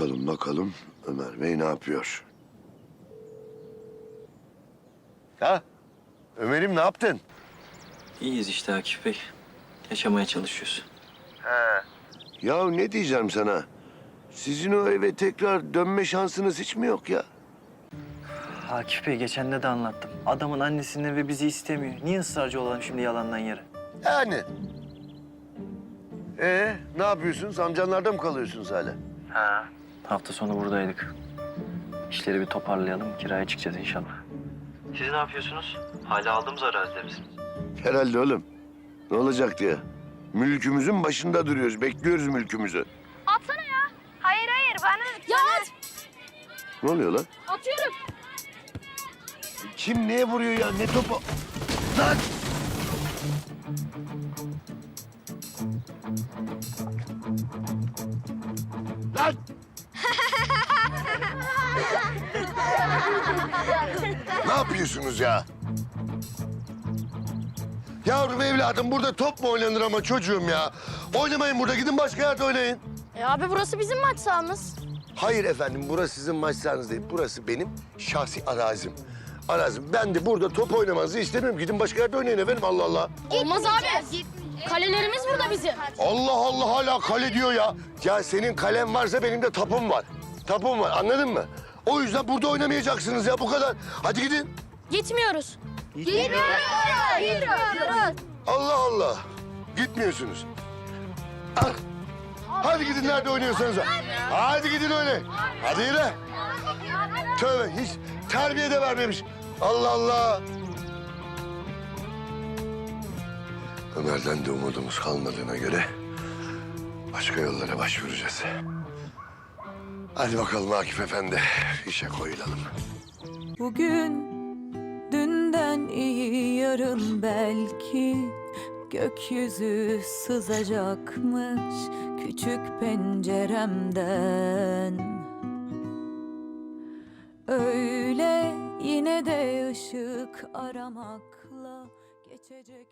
Bakalım bakalım Ömer Bey ne yapıyor? Ha? Ömer'im ne yaptın? İyiyiz işte Akif Bey. Yaşamaya çalışıyoruz. Ya ne diyeceğim sana? Sizin o eve tekrar dönme şansınız hiç mi yok ya? Akif Bey geçen de de anlattım. Adamın annesinin evi bizi istemiyor. Niye ısrarcı olalım şimdi yalandan yere? Yani. Ee, ne yapıyorsunuz? Amcanlarda mı kalıyorsunuz hala? Ha. Hafta sonu buradaydık. İşleri bir toparlayalım. Kiraya çıkacağız inşallah. Siz ne yapıyorsunuz? Hala aldığımız arazide misiniz? Herhalde oğlum. Ne olacak diye. Mülkümüzün başında duruyoruz. Bekliyoruz mülkümüzü. Atsana ya. Hayır hayır bana. Ya at! Ne oluyor lan? Atıyorum. Kim neye vuruyor ya? Ne topu? Lan! Lan! Ne yapıyorsunuz ya? Yavrum evladım burada top mu oynanır ama çocuğum ya? Oynamayın burada gidin başka yerde oynayın. E abi burası bizim maç sahamız. Hayır efendim, burası sizin maç sahanız değil. Burası benim şahsi arazim. Arazim. Ben de burada top oynamanızı istemiyorum. Gidin başka yerde oynayın efendim, Allah Allah. Olmaz abi. Kalelerimiz burada bizim. Allah Allah hala kale diyor ya. Ya senin kalem varsa benim de tapum var. Tapum var, anladın mı? O yüzden burada oynamayacaksınız ya, bu kadar. Hadi gidin. Gitmiyoruz. Allah Allah. Gitmiyorsunuz. Ah. Hadi gidin nerede oynuyorsanız. Hadi gidin oynayın. Hadi yürü. Tövbe hiç terbiye de vermemiş. Allah Allah. Ömer'den de umudumuz kalmadığına göre başka yollara başvuracağız. Hadi bakalım Akif Efendi, işe koyulalım. Bugün dünden iyi yarın belki gökyüzü sızacakmış küçük penceremden. Öyle yine de ışık aramakla geçecek.